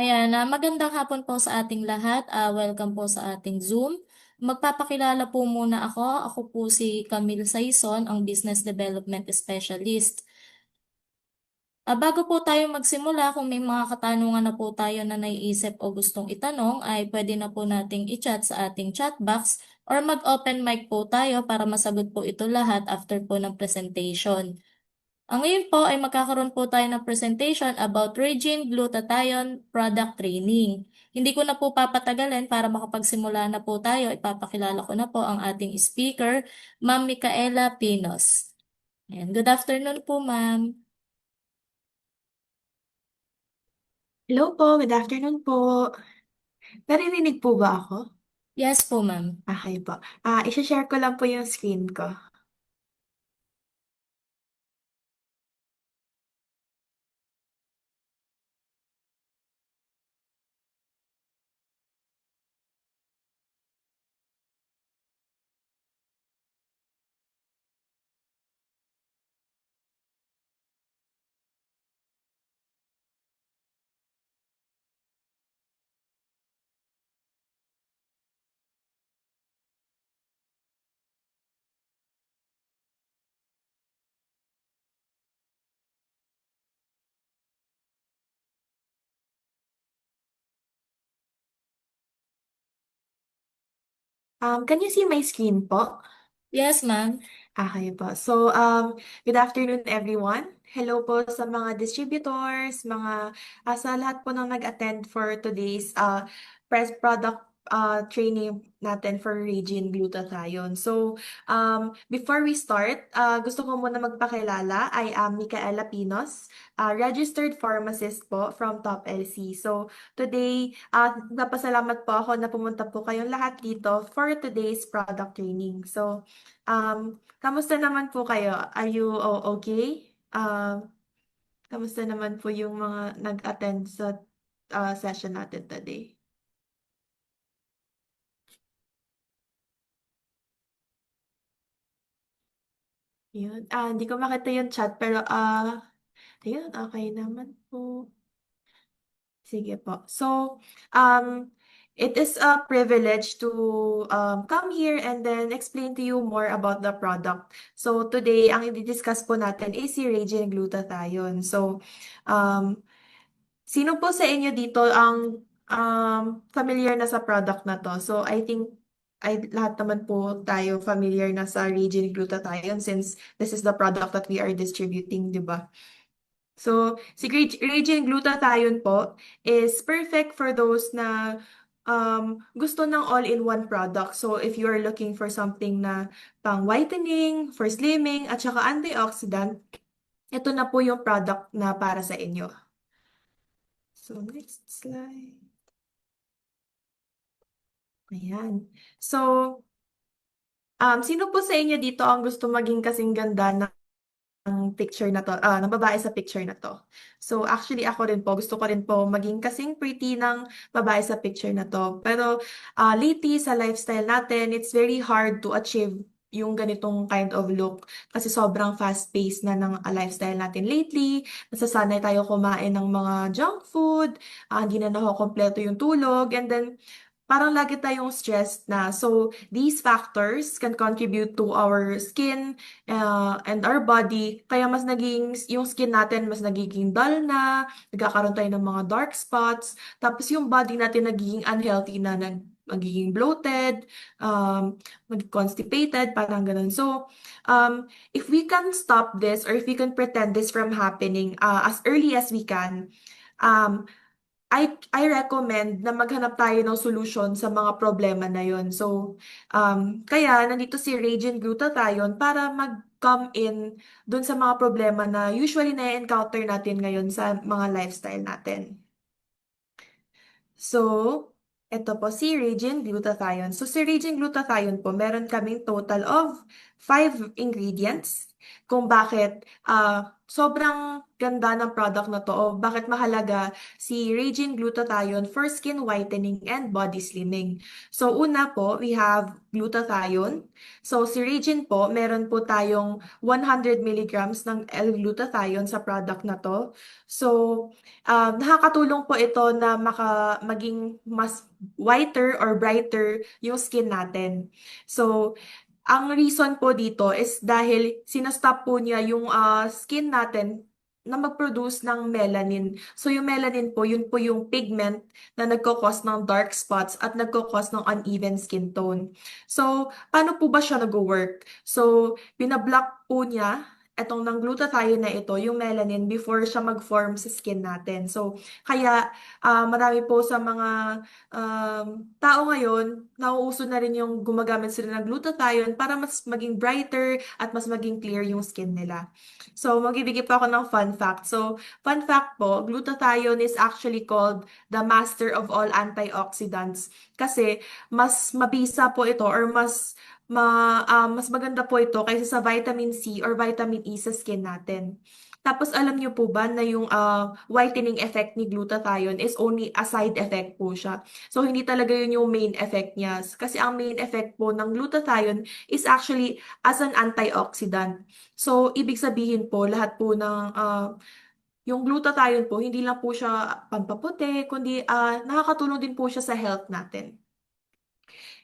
Ayan, ah, magandang hapon po sa ating lahat. Ah, welcome po sa ating Zoom. Magpapakilala po muna ako. Ako po si Camille Saison, ang Business Development Specialist. Ah, bago po tayo magsimula, kung may mga katanungan na po tayo na naiisip o gustong itanong, ay pwede na po nating i-chat sa ating chat box or mag-open mic po tayo para masagot po ito lahat after po ng presentation. Ang ngayon po ay magkakaroon po tayo ng presentation about Regine Glutathione Product Training. Hindi ko na po papatagalin para makapagsimula na po tayo. Ipapakilala ko na po ang ating speaker, Ma'am Micaela Pinos. Ayan. Good afternoon po, ma'am. Hello po, good afternoon po. Naririnig po ba ako? Yes po, ma'am. Okay po. Ah, i-share ko lang po yung screen ko. Um, can you see my screen po? Yes, ma'am. Okay po. So, um, good afternoon everyone. Hello po sa mga distributors, mga ah, sa lahat po ng nag-attend for today's uh, press product uh, training natin for Regine Glutathione. So, um, before we start, uh, gusto ko muna magpakilala. I am Micaela Pinos, uh, registered pharmacist po from Top LC. So, today, uh, napasalamat po ako na pumunta po kayong lahat dito for today's product training. So, um, kamusta naman po kayo? Are you o- okay? Um, kamusta naman po yung mga nag-attend sa uh, session natin today? Yun. Ah, hindi ko makita yung chat pero ah, ayun, okay naman po. Sige po. So, um, it is a privilege to um, come here and then explain to you more about the product. So, today, ang i-discuss po natin is si Raging Glutathione. So, um, sino po sa inyo dito ang um, familiar na sa product na to? So, I think ay lahat naman po tayo familiar na sa Raging Glutathione since this is the product that we are distributing, di ba? So, si Raging Glutathione po is perfect for those na um, gusto ng all-in-one product. So, if you are looking for something na pang whitening, for slimming, at saka antioxidant, ito na po yung product na para sa inyo. So, next slide. Ayan. So, um, sino po sa inyo dito ang gusto maging kasing ganda ng picture na to, ah, ng babae sa picture na to. So, actually, ako rin po, gusto ko rin po maging kasing pretty ng babae sa picture na to. Pero, ah, lately, sa lifestyle natin, it's very hard to achieve yung ganitong kind of look kasi sobrang fast-paced na ng ah, lifestyle natin lately. Nasasanay tayo kumain ng mga junk food, ah, hindi na nakokompleto yung tulog, and then parang lagi tayong stressed na. So, these factors can contribute to our skin uh, and our body. Kaya mas naging, yung skin natin mas nagiging dull na, nagkakaroon tayo ng mga dark spots. Tapos yung body natin nagiging unhealthy na, nag, magiging bloated, um, constipated, parang ganun. So, um, if we can stop this or if we can pretend this from happening uh, as early as we can, um, I I recommend na maghanap tayo ng solution sa mga problema na yon. So, um, kaya nandito si Raging Glutathione para mag-come in dun sa mga problema na usually na-encounter natin ngayon sa mga lifestyle natin. So, ito po si Raging Glutathione. So, si Raging Glutathione po, meron kaming total of 5 ingredients. Kung bakit ah, sobrang ganda ng product na to o bakit mahalaga si Raging Glutathione for skin whitening and body slimming. So una po, we have glutathione. So si Raging po, meron po tayong 100 milligrams ng L-glutathione sa product na to. So um, nakakatulong po ito na maka, maging mas whiter or brighter yung skin natin. So ang reason po dito is dahil sinastop po niya yung ah, skin natin na mag-produce ng melanin. So yung melanin po, yun po yung pigment na nagkakos ng dark spots at nagkakos ng uneven skin tone. So, paano po ba siya nag-work? So, binablock po niya etong ng glutathione na ito, yung melanin, before siya mag-form sa skin natin. So, kaya ah, marami po sa mga um, tao ngayon, nauuso na rin yung gumagamit sila ng glutathione para mas maging brighter at mas maging clear yung skin nila. So, magbibigay po ako ng fun fact. So, fun fact po, glutathione is actually called the master of all antioxidants kasi mas mabisa po ito or mas ma, ah, mas maganda po ito kaysa sa vitamin C or vitamin E sa skin natin. Tapos alam niyo po ba na yung ah, whitening effect ni glutathione is only a side effect po siya. So hindi talaga yun yung main effect niya. Kasi ang main effect po ng glutathione is actually as an antioxidant. So ibig sabihin po lahat po ng ah, yung glutathione po hindi lang po siya pampaputi kundi ah, nakakatulong din po siya sa health natin.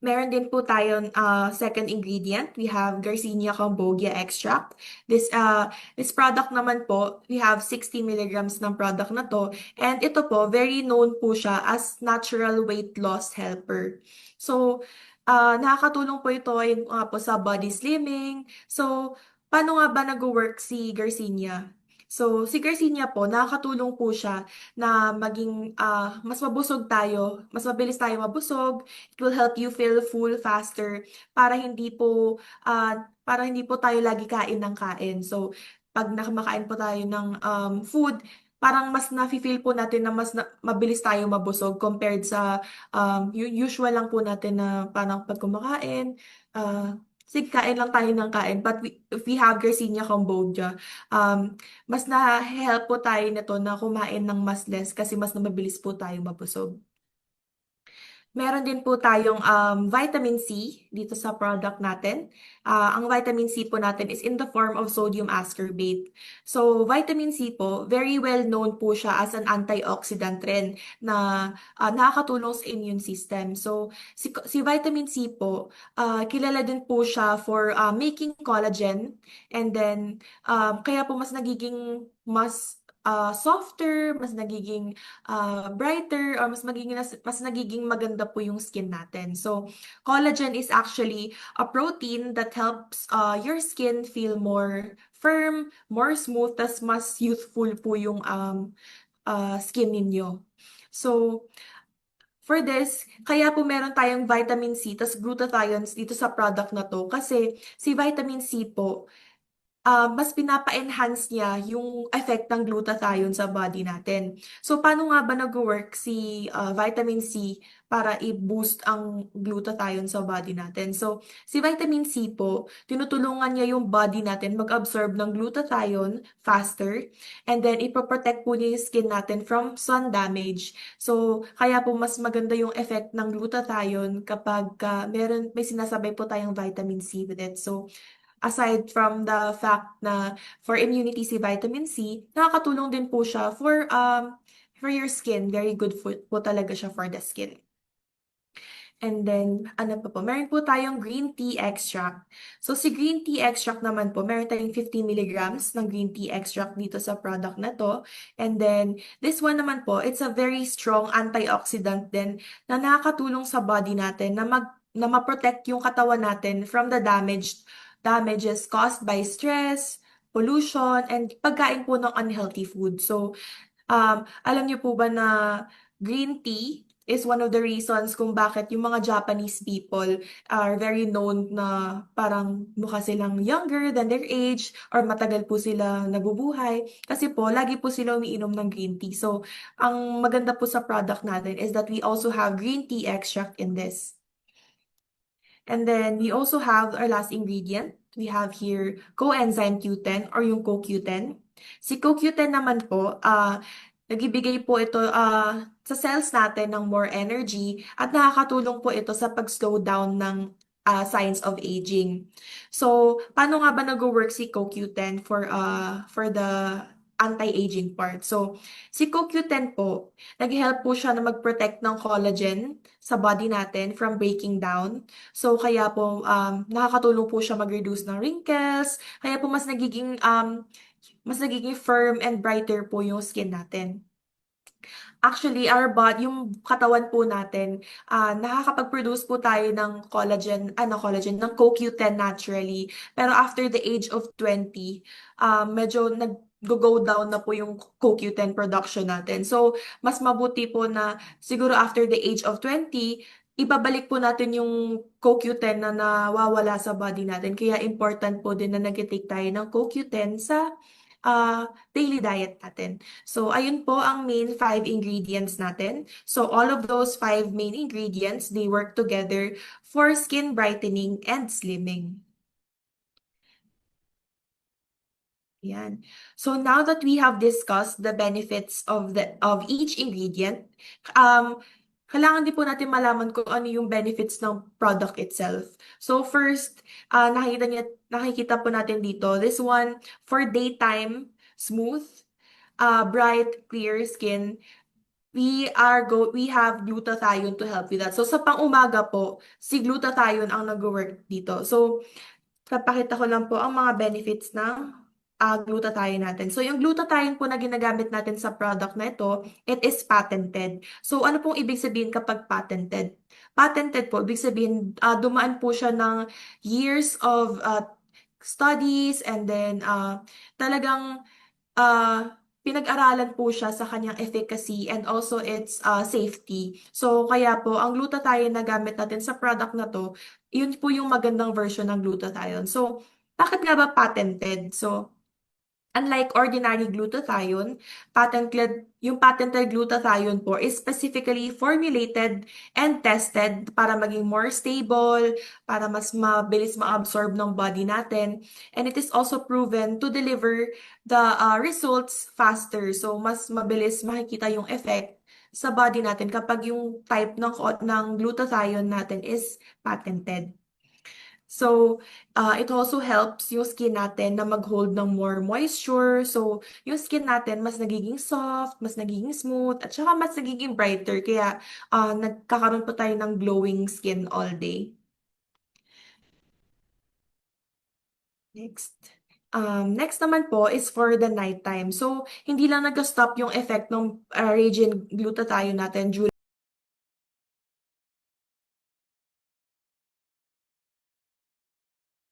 Meron din po tayong ah, second ingredient. We have Garcinia cambogia extract. This uh, this product naman po, we have 60 milligrams ng product na to. And ito po, very known po siya as natural weight loss helper. So, ah, nakakatulong po ito in, ah, po sa body slimming. So, paano nga ba nag-work si Garcinia? So, si Garcinia po, nakakatulong po siya na maging ah, mas mabusog tayo, mas mabilis tayo mabusog. It will help you feel full faster para hindi po ah, para hindi po tayo lagi kain ng kain. So, pag nakamakain po tayo ng um, food, parang mas nafe-feel po natin na mas na- mabilis tayo mabusog compared sa um, usual lang po natin na parang pag kumakain, ah, sige, kain lang tayo ng kain. But we, if we have Garcinia Cambogia, um, mas na-help po tayo nito na kumain ng mas less kasi mas na mabilis po tayo mabusog. Meron din po tayong um, vitamin C dito sa product natin. Ah, ang vitamin C po natin is in the form of sodium ascorbate. So, vitamin C po, very well known po siya as an antioxidant rin na ah, nakakatulong sa immune system. So, si, si vitamin C po, ah, kilala din po siya for ah, making collagen and then um, kaya po mas nagiging mas ah, softer, mas nagiging ah, brighter or mas magiging mas nagiging maganda po yung skin natin. So, collagen is actually a protein that helps uh, your skin feel more firm, more smooth, tas mas youthful po yung um, uh, skin ninyo. So, for this, kaya po meron tayong vitamin C tas glutathiones dito sa product na to kasi si vitamin C po, ah, mas pinapa-enhance niya yung effect ng glutathione sa body natin. So, paano nga ba nag-work si ah, vitamin C para i-boost ang glutathione sa body natin? So, si vitamin C po, tinutulungan niya yung body natin mag-absorb ng glutathione faster and then ipoprotect po niya yung skin natin from sun damage. So, kaya po mas maganda yung effect ng glutathione kapag ah, meron, may sinasabay po tayong vitamin C with it. So, aside from the fact na for immunity si vitamin C, nakakatulong din po siya for um for your skin. Very good po, po talaga siya for the skin. And then, ano pa po? Meron po tayong green tea extract. So, si green tea extract naman po, meron tayong 50 milligrams ng green tea extract dito sa product na to. And then, this one naman po, it's a very strong antioxidant din na nakakatulong sa body natin na mag na ma-protect yung katawan natin from the damage damages caused by stress, pollution, and pagkain po ng unhealthy food. So, um, alam niyo po ba na green tea is one of the reasons kung bakit yung mga Japanese people are very known na parang mukha silang younger than their age or matagal po sila nabubuhay kasi po lagi po sila umiinom ng green tea. So, ang maganda po sa product natin is that we also have green tea extract in this. And then we also have our last ingredient, we have here coenzyme Q10 or yung CoQ10. Si CoQ10 naman po, ah, nagbibigay po ito ah, sa cells natin ng more energy at nakakatulong po ito sa pag-slow down ng ah, signs of aging. So, paano nga ba nag-work si CoQ10 for ah, for the anti-aging part? So, si CoQ10 po, nag-help po siya na mag-protect ng collagen sa body natin from breaking down. So, kaya po, um, nakakatulong po siya mag-reduce ng wrinkles. Kaya po, mas nagiging, um, mas nagiging firm and brighter po yung skin natin. Actually, our body, yung katawan po natin, ah, nakakapag-produce po tayo ng collagen, ano, collagen, ng CoQ10 naturally. Pero after the age of 20, ah, medyo nag-go down na po yung CoQ10 production natin. So, mas mabuti po na siguro after the age of 20, ibabalik po natin yung CoQ10 na nawawala sa body natin. Kaya important po din na nag-take tayo ng CoQ10 sa ah, daily diet natin. So, ayun po ang main five ingredients natin. So, all of those five main ingredients, they work together for skin brightening and slimming. Yan. So now that we have discussed the benefits of the of each ingredient, um, kailangan din po natin malaman kung ano yung benefits ng product itself. So first, ah, nakikita niya, nakikita po natin dito, this one for daytime, smooth, uh, bright, clear skin. We are go we have glutathione to help with that. So sa pang-umaga po, si glutathione ang nag-work dito. So papakita ko lang po ang mga benefits ng ah, glutathione natin. So, yung glutathione po na ginagamit natin sa product na ito, it is patented. So, ano pong ibig sabihin kapag patented? Patented po, ibig sabihin, ah, dumaan po siya ng years of ah, studies and then ah, talagang ah, pinag-aralan po siya sa kanyang efficacy and also its ah, safety. So, kaya po, ang glutathione na gamit natin sa product na to, yun po yung magandang version ng glutathione. So, bakit nga ba patented? So, Unlike ordinary glutathione, patented, yung patented glutathione po is specifically formulated and tested para maging more stable, para mas mabilis ma-absorb ng body natin. And it is also proven to deliver the uh, results faster. So, mas mabilis makikita yung effect sa body natin kapag yung type ng, ng glutathione natin is patented. So, uh, it also helps yung skin natin na mag-hold ng more moisture. So, yung skin natin mas nagiging soft, mas nagiging smooth, at saka mas nagiging brighter. Kaya, uh, nagkakaroon po tayo ng glowing skin all day. Next. Um, next naman po is for the nighttime. So, hindi lang nag-stop yung effect ng uh, raging glutathione natin during